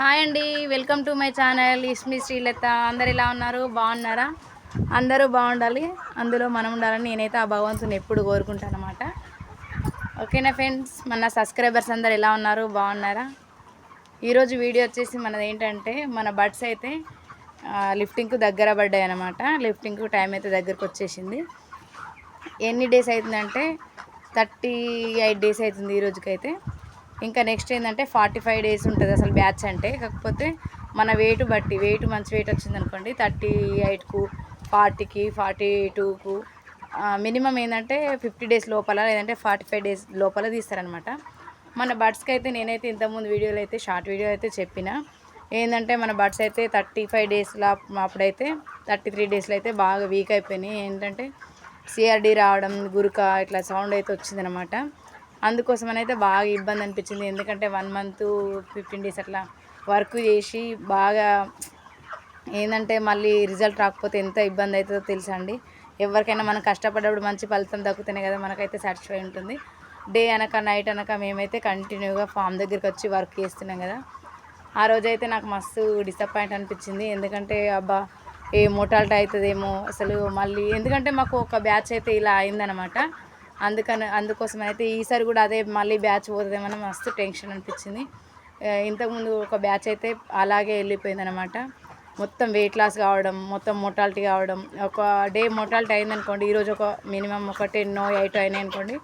Hi అండి welcome to my channel. Is me Srilatha. అందరు ఎలా ఉన్నారు? బాగున్నారా? అందరూ బాగుండాలి. అందులో మనం ఉండాలని నేనైతే ఆ భగవంతుని ఎప్పుడు కోరుకుంటాను అనమాట ఓకేనా ఫ్రెండ్స్? మన సబ్స్క్రైబర్స్ అందరు ఎలా ఉన్నారు? బాగున్నారా? ఈరోజు వీడియో వచ్చేసి మనది ఏంటంటే మన బడ్స్ అయితే లిఫ్టింగ్కు దగ్గర పడ్డాయి అనమాట లిఫ్టింగ్కు టైం అయితే దగ్గరకు వచ్చేసింది. ఎన్ని డేస్ అవుతుందంటే థర్టీ ఎయిట్ డేస్ అవుతుంది ఈ రోజుకైతే. ఇంకా నెక్స్ట్ ఏంటంటే ఫార్టీ ఫైవ్ డేస్ ఉంటుంది అసలు బ్యాచ్ అంటే. కాకపోతే మన వెయిట్ బట్టి వెయిట్ మంచి వెయిట్ వచ్చింది అనుకోండి థర్టీ ఎయిట్కు ఫార్టీకి ఫార్టీ టూకు మినిమం ఏంటంటే ఫిఫ్టీ డేస్ లోపల లేదంటే ఫార్టీ ఫైవ్ డేస్ లోపల తీస్తారనమాట మన బడ్స్కి అయితే నేనైతే ఇంతకుముందు వీడియోలో అయితే షార్ట్ వీడియో అయితే చెప్పిన. ఏంటంటే మన బడ్స్ అయితే థర్టీ ఫైవ్ డేస్లో అప్పుడైతే థర్టీ త్రీ డేస్లో అయితే బాగా వీక్ అయిపోయినాయి. ఏంటంటే సిఆర్డి రావడం గురుక ఇట్లా సౌండ్ అయితే వచ్చిందనమాట అందుకోసమని అయితే బాగా ఇబ్బంది అనిపించింది. ఎందుకంటే వన్ మంత్ ఫిఫ్టీన్ డేస్ అట్లా వర్క్ చేసి బాగా ఏంటంటే మళ్ళీ రిజల్ట్ రాకపోతే ఎంత ఇబ్బంది అవుతుందో తెలుసా అండి. ఎవరికైనా మనం కష్టపడ్డప్పుడు మంచి ఫలితం దక్కుతేనే కదా మనకైతే సాటిస్ఫై ఉంటుంది. డే అనక నైట్ అనక మేమైతే కంటిన్యూగా ఫామ్ దగ్గరికి వచ్చి వర్క్ చేస్తున్నాం కదా. ఆ రోజైతే నాకు మస్తు డిసప్పాయింట్ అనిపించింది. ఎందుకంటే అబ్బా ఏ మోటాలిటీ అవుతుందేమో అసలు మళ్ళీ. ఎందుకంటే మాకు ఒక బ్యాచ్ అయితే ఇలా అయిందనమాట. అందుకని అందుకోసం అయితే ఈసారి కూడా అదే మళ్ళీ బ్యాచ్ పోతుందేమని మస్తు టెన్షన్ అనిపించింది. ఇంతకుముందు ఒక బ్యాచ్ అయితే అలాగే వెళ్ళిపోయింది అనమాట మొత్తం వెయిట్ లాస్ కావడం మొత్తం మోటాలిటీ కావడం ఒక డే మొటాలిటీ అయిందనుకోండి ఈరోజు ఒక మినిమం ఒక టెన్ ఎయిట్ అయినాయి అనుకోండి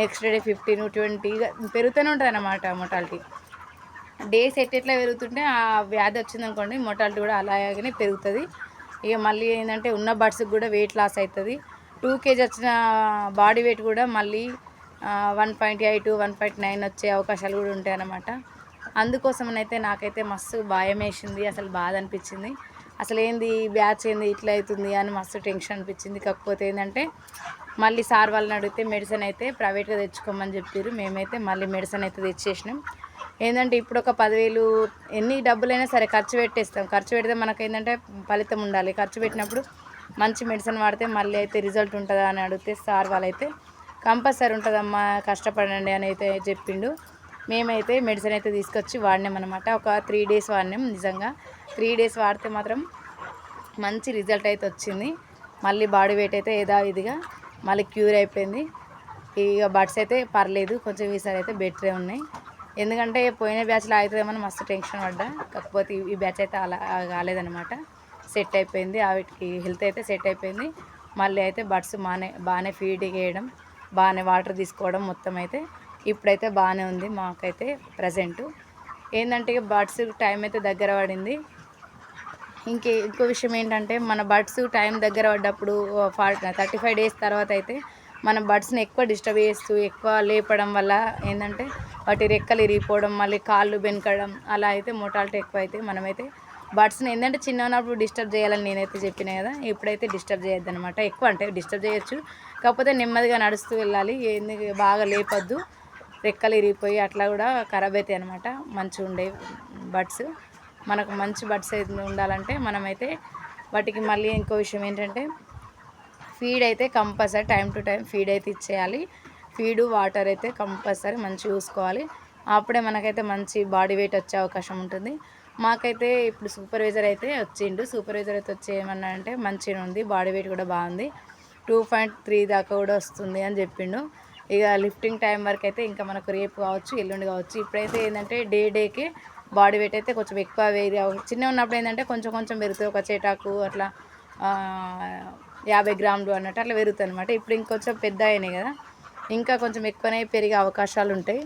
నెక్స్ట్ డే ఫిఫ్టీన్ ట్వంటీ పెరుగుతూనే ఉంటుంది అనమాట మోటాలిటీ డేస్ ఎట్లా పెరుగుతుంటే ఆ వ్యాధి వచ్చిందనుకోండి మోటాలిటీ కూడా అలాగనే పెరుగుతుంది. ఇక మళ్ళీ ఏంటంటే ఉన్న బడ్స్కి కూడా వెయిట్ లాస్ అవుతుంది. టూ కేజీ వచ్చిన బాడీ వెయిట్ కూడా మళ్ళీ one point eight one point nine వచ్చే అవకాశాలు కూడా ఉంటాయి అన్నమాట. అందుకోసమనైతే నాకైతే మస్తు భయం వేసింది అసలు బాధ అనిపించింది. అసలు ఏంది బ్యాచ్ ఏంది ఇట్లా అవుతుంది అని మస్తు టెన్షన్ అనిపించింది. కాకపోతే ఏంటంటే మళ్ళీ సార్ వాళ్ళని అడిగితే మెడిసిన్ అయితే ప్రైవేట్గా తెచ్చుకోమని చెప్పారు. మేమైతే మళ్ళీ మెడిసిన్ అయితే తెచ్చేసినాం. ఏంటంటే ఇప్పుడు ఒక పదివేలు ఎన్ని డబ్బులైనా సరే ఖర్చు పెట్టేస్తాం. ఖర్చు పెడితే మనకు ఏంటంటే ఫలితం ఉండాలి. ఖర్చు పెట్టినప్పుడు మంచి మెడిసిన్ వాడితే మళ్ళీ అయితే రిజల్ట్ ఉంటుందా అని అడిగితే సార్ వాళ్ళైతే కంపల్సరీ ఉంటుందమ్మా కష్టపడండి అని అయితే చెప్పిండు. మేమైతే మెడిసిన్ అయితే తీసుకొచ్చి వాడినాం అనమాట ఒక త్రీ డేస్ వాడినాం నిజంగా. త్రీ డేస్ వాడితే మాత్రం మంచి రిజల్ట్ అయితే వచ్చింది. మళ్ళీ బాడీ వెయిట్ అయితే యథావిధిగా ఇదిగా మళ్ళీ క్యూర్ అయిపోయింది. ఇక బడ్స్ అయితే పర్లేదు కొంచెం ఈసారి అయితే బెటరే ఉన్నాయి. ఎందుకంటే పోయిన బ్యాచ్లో అవుతుందేమో మస్తు టెన్షన్ పడ్డా. కాకపోతే ఈ బ్యాచ్ అయితే అలా కాలేదనమాట సెట్ అయిపోయింది. వాటికి హెల్త్ అయితే సెట్ అయిపోయింది. మళ్ళీ అయితే బడ్స్ బాగానే బాగానే ఫీడ్ చేయడం బాగానే వాటర్ తీసుకోవడం మొత్తం అయితే ఇప్పుడైతే బాగానే ఉంది మాకైతే ప్రజెంట్. ఏంటంటే బర్డ్స్ టైం అయితే దగ్గర పడింది. ఇంకే ఇంకో విషయం ఏంటంటే మన బర్డ్స్ టైం దగ్గర పడ్డప్పుడు థర్టీ ఫైవ్ డేస్ తర్వాత అయితే మన బర్డ్స్ని ఎక్కువ డిస్టర్బ్ చేస్తూ ఎక్కువ లేపడం వల్ల ఏంటంటే వాటి రెక్కలు ఇరిగిపోవడం మళ్ళీ కాళ్ళు బెనకడం అలా అయితే మోటాలిటీ ఎక్కువ అయితే మనమైతే బర్డ్స్ని ఏంటంటే చిన్న ఉన్నప్పుడు డిస్టర్బ్ చేయాలని నేనైతే చెప్పిన కదా ఇప్పుడైతే డిస్టర్బ్ చేయొద్దు అనమాట ఎక్కువ అంటే డిస్టర్బ్ చేయొచ్చు. కాకపోతే నెమ్మదిగా నడుస్తూ వెళ్ళాలి ఎందుకు బాగా లేపొద్దు రెక్కలు ఇరిగిపోయి అట్లా కూడా ఖరాబ్ అవుతాయి అనమాట మంచిగా ఉండే బడ్స్ మనకు మంచి బడ్స్ అయితే ఉండాలంటే మనమైతే వాటికి మళ్ళీ ఇంకో విషయం ఏంటంటే ఫీడ్ అయితే compulsory time to time feed అయితే ఇచ్చేయాలి. ఫీడ్ వాటర్ అయితే కంపల్సరీ మంచి చూసుకోవాలి. అప్పుడే మనకైతే మంచి బాడీ వెయిట్ వచ్చే అవకాశం ఉంటుంది. మాకైతే ఇప్పుడు సూపర్వైజర్ అయితే వచ్చిండు. సూపర్వైజర్ అయితే వచ్చి ఏమన్నా అంటే మంచిగా ఉంది బాడీ వెయిట్ కూడా బాగుంది. టూ పాయింట్ త్రీ దాకా కూడా వస్తుంది అని చెప్పిండు. ఇక లిఫ్టింగ్ టైం వరకు అయితే ఇంకా మనకు రేపు కావచ్చు ఎల్లుండి కావచ్చు. ఇప్పుడైతే ఏంటంటే డే డేకి బాడీ వెయిట్ అయితే కొంచెం ఎక్కువ వేరే చిన్న ఉన్నప్పుడు ఏంటంటే కొంచెం కొంచెం పెరుగుతుంది ఒక చేటాకు అట్లా యాభై గ్రాములు అన్నట్టు అట్లా పెరుగుతుంది అనమాట ఇప్పుడు ఇంకొంచెం పెద్ద అయినాయి కదా. ఇంకా కొంచెం ఎక్కువనే పెరిగే అవకాశాలు ఉంటాయి.